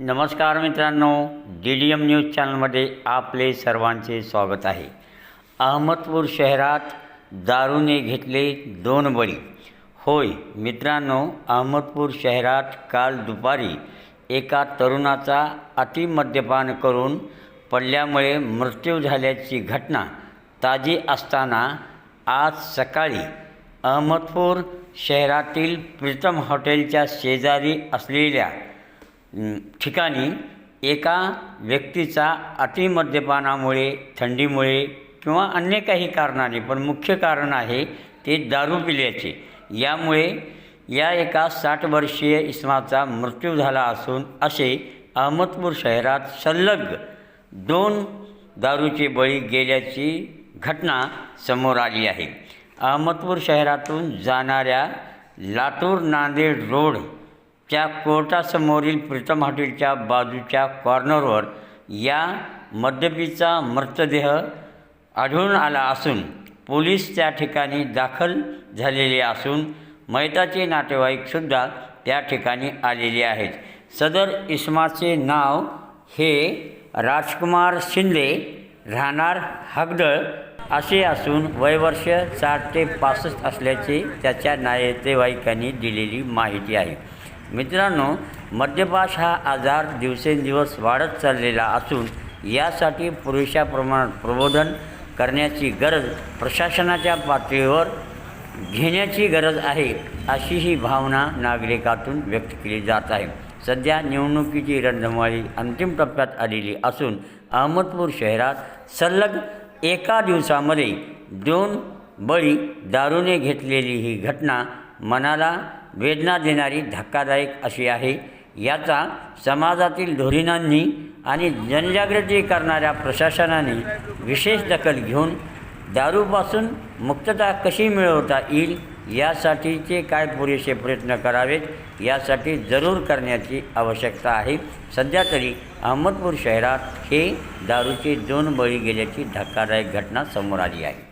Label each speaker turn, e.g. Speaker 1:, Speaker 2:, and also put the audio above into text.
Speaker 1: नमस्कार मित्रांनो D D M news चॅनलमध्ये आपले सर्वांचे स्वागत आहे. अहमदपूर शहरात दारूने घेतले दोन बळी. होय मित्रांनो अहमदपूर शहरात काल दुपारी एका तरुणाचा अतिमद्यपान करून पडल्यामुळे मृत्यू झाल्याची घटना ताजी असताना आज सकाळी अहमदपूर शहरातील प्रीतम हॉटेलच्या शेजारी असलेल्या ठिकाणी एका व्यक्तीचा अतिमद्यपानामुळे थंडीमुळे किंवा अन्य काही कारणाने पण मुख्य कारण आहे ते दारू पिल्याचे. यामुळे या एका साठ वर्षीय इसमाचा मृत्यू झाला असून असे अहमदपूर शहरात संलग्न दोन दारूचे बळी गेल्याची घटना समोर आली आहे. अहमदपूर शहरातून जाणाऱ्या लातूर नांदेड रोड त्या कोर्टासमोरील प्रीतम हॉटेलच्या बाजूच्या कॉर्नरवर या मद्यपीचा मृतदेह आढळून आला असून पोलीस त्या ठिकाणी दाखल झालेले असून मैताचे नातेवाईकसुद्धा त्या ठिकाणी आलेले आहेत. सदर इस्माचे नाव हे राजकुमार शिंदे राहणार हगदळ असे असून वयवर्ष चार ते पासष्ट असल्याचे त्याच्या नातेवाईकांनी दिलेली माहिती आहे. मित्रांनो मद्यपाश हा आजार दिवसेंदिवस वाढत चाललेला असून यासाठी पुरेशा प्रमाणात प्रबोधन करण्याची गरज प्रशासनाच्या पातळीवर घेण्याची गरज आहे अशी ही भावना नागरिकातून व्यक्त केली जात आहे. सध्या निवडणुकीची रणधमाळी अंतिम टप्प्यात आलेली असून अहमदपूर शहरात सलग एका दिवसामध्ये दोन बळी दारूने घेतलेली ही घटना मनाला वेदना देणारी धक्कादायक अशी आहे. याचा समाजातील धोरणांनी आणि जनजागृती करणाऱ्या प्रशासनाने विशेष दखल घेऊन दारूपासून मुक्तता कशी मिळवता येईल यासाठीचे काय पुरेसे प्रयत्न करावेत यासाठी जरूर करण्याची आवश्यकता आहे. सध्या तरी अहमदपूर शहरात हे दारूचे दोन बळी गेल्याची धक्कादायक घटना समोर आली आहे.